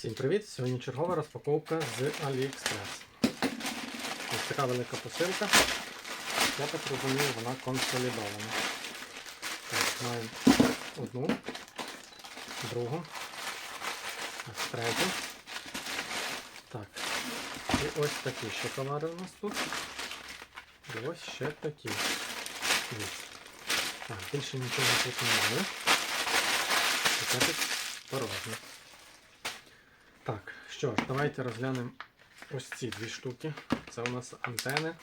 Всім привіт! Сьогодні чергова розпаковка з AliExpress. Ось така велика посилка. Я так розумію, вона консолідована. Так, маємо одну, другу, ось третю. Так. І ось такі ще товари у нас тут. І ось ще такі. Так, більше нічого тут немає. Таке тут порожнє. Так, що ж, давайте розглянемо ось ці дві штуки. Це у нас антени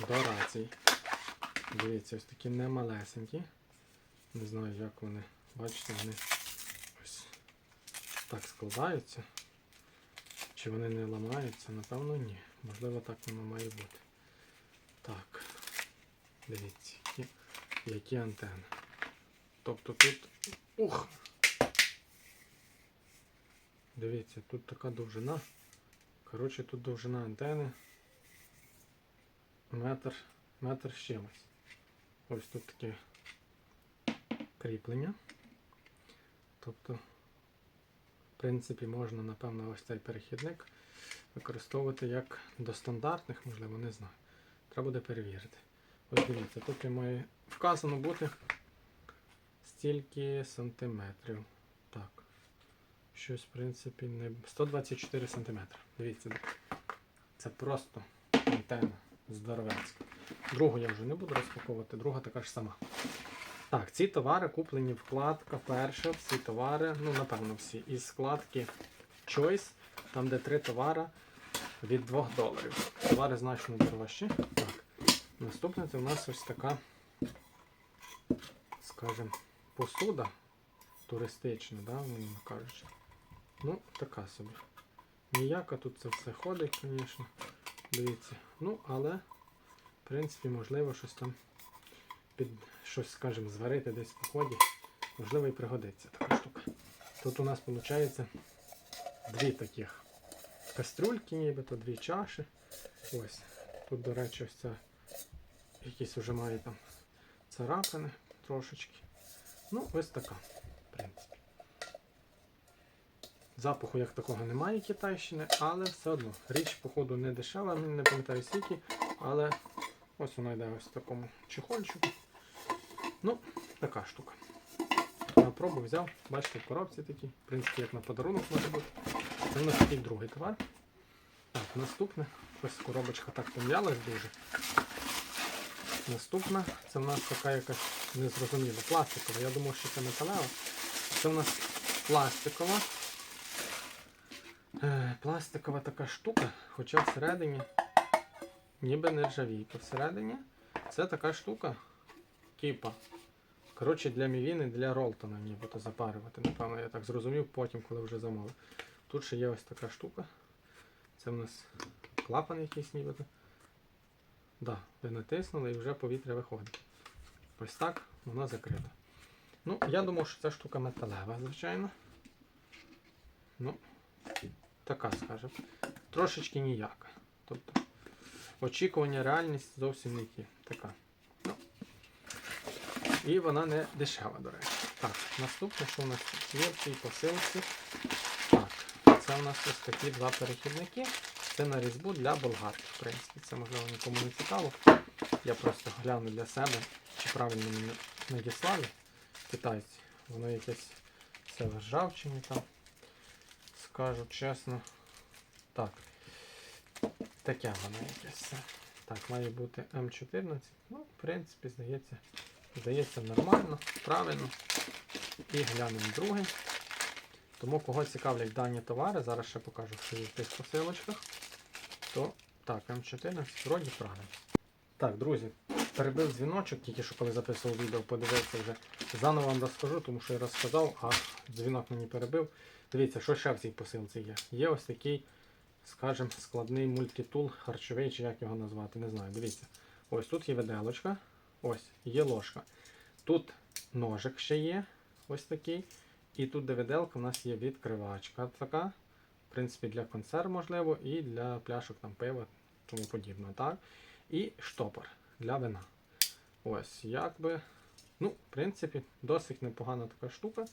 до рацій. Дивіться, ось такі немалесенькі. Не знаю, як вони. Бачите, вони ось так складаються. Чи вони не ламаються? Напевно, ні. Можливо, так воно має бути. Так. Дивіться, які, які антени. Тобто тут. Ух! Дивіться, тут така довжина. Коротше, тут довжина антени. Метр, метр з чимось. Ось тут таке кріплення. Тобто, в принципі, можна, напевно, ось цей перехідник використовувати як до стандартних, можливо, не знаю. Треба буде перевірити. Ось дивіться, тут має вказано бути стільки сантиметрів. Так. Щось, в принципі, не 124 см. Дивіться, це просто антенна здоровецька. Другу я вже не буду розпаковувати, друга така ж сама. Так, ці товари куплені вкладка перша, всі товари, ну, напевно, всі, із складки Choice, там де три товари від 2 доларів. Товари значно дорожчі. Так. Наступне це у нас ось така, скажімо, посуда туристична, да, мені кажучи. Ну, така собі. Ніяка тут це все ходить, звісно. Дивіться. Ну, але, в принципі, можливо, щось там під щось, скажімо, зварити десь по ході. Можливо, і пригодиться така штука. Тут у нас виходить дві таких кастрюльки, нібито дві чаші. Ось. Тут, до речі, ось ця якісь вже має там царапини трошечки. Ну, ось така, в принципі. Запаху як такого немає Китайщини, але все одно. Річ, походу, не дешева, не пам'ятаю скільки, але ось вона йде ось в такому чехольчику. Ну, така штука. На пробу взяв, бачите, в коробці такі, в принципі, як на подарунок може бути. Це у нас такий другий товар. Так, наступне. Ось коробочка так пом'ялась дуже. Наступна, це в нас така якась незрозуміла, пластикова. Я думав, що це металева. Це в нас пластикова. Е, пластикова така штука, хоча всередині ніби не ржавійка. Всередині це така штука кіпа. Коротше, для мівіни, для Ролтона нібито запарювати. Напевно, я так зрозумів потім, коли вже замовив. Тут ще є ось така штука. Це в нас клапан якийсь нібито. Да, ви натиснули і вже повітря виходить. Ось так вона закрита. Ну, я думав, що ця штука металева, звичайно. Ну, така, скажімо. Трошечки ніяка. Тобто очікування, реальність зовсім не ті. Така. Ну. І вона не дешева, до речі. Так, наступне, що у нас є в цій посилці. Так, це у нас ось такі два перехідники. Це на різьбу для болгарки. В принципі, це можливо нікому не цікаво. Я просто гляну для себе, чи правильно мені надіслали китайці. Воно якесь все в там. Скажу чесно. Так. Таке воно якесь. Так, має бути М14. Ну, в принципі, здається, здається нормально, правильно. І глянемо другий. Тому кого цікавлять дані товари, зараз ще покажу, що є в тих посилочках. То так, М14 вроді правильно. Так, друзі, перебив дзвіночок, тільки що коли записував відео, подивився вже. Заново вам розкажу, тому що я розказав, а дзвінок мені перебив. Дивіться, що ще в цій посилці є. Є ось такий, скажімо, складний мультитул, харчовий, чи як його назвати, не знаю. Дивіться. Ось тут є виделочка, ось є ложка. Тут ножик ще є, ось такий. І тут, де виделка, у нас є відкривачка така. В принципі, для консерв можливо, і для пляшок там пива, тому подібне. так? І штопор для вина. Ось, якби. Ну, в принципі, досить непогана така штука.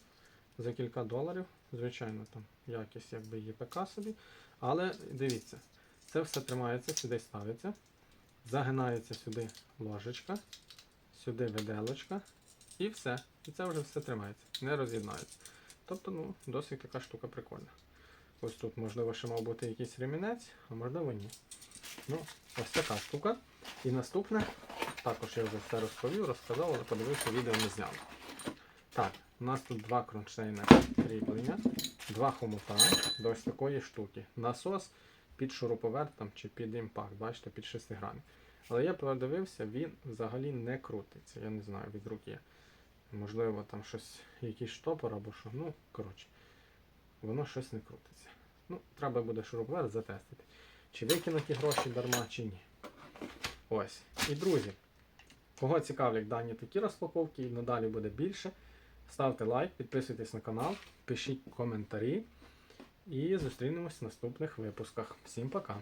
За кілька доларів. Звичайно, там якість якби ЄПК собі. Але дивіться, це все тримається, сюди ставиться. Загинається сюди ложечка, сюди виделочка і все. І це вже все тримається, не роз'єднається. Тобто, ну, досить така штука прикольна. Ось тут, можливо, ще мав бути якийсь ремінець, а можливо ні. Ну, ось така штука. І наступне, також я вже все розповів, розказав, але подивився, відео не зняв. Так, у нас тут два кронштейни кріплення, два хомута до ось такої штуки. Насос під шуруповерт там, чи під імпакт, бачите, під шестигранник. Але я подивився, він взагалі не крутиться. Я не знаю від руки. Можливо, там щось, якийсь штопор або що. Ну, коротше, воно щось не крутиться. Ну, треба буде шуруповерт затестити. Чи викинуті гроші дарма, чи ні. Ось. І друзі, кого цікавлять дані такі розпаковки, і надалі буде більше. Ставте лайк, підписуйтесь на канал, пишіть коментарі. І зустрінемось в наступних випусках. Всім пока!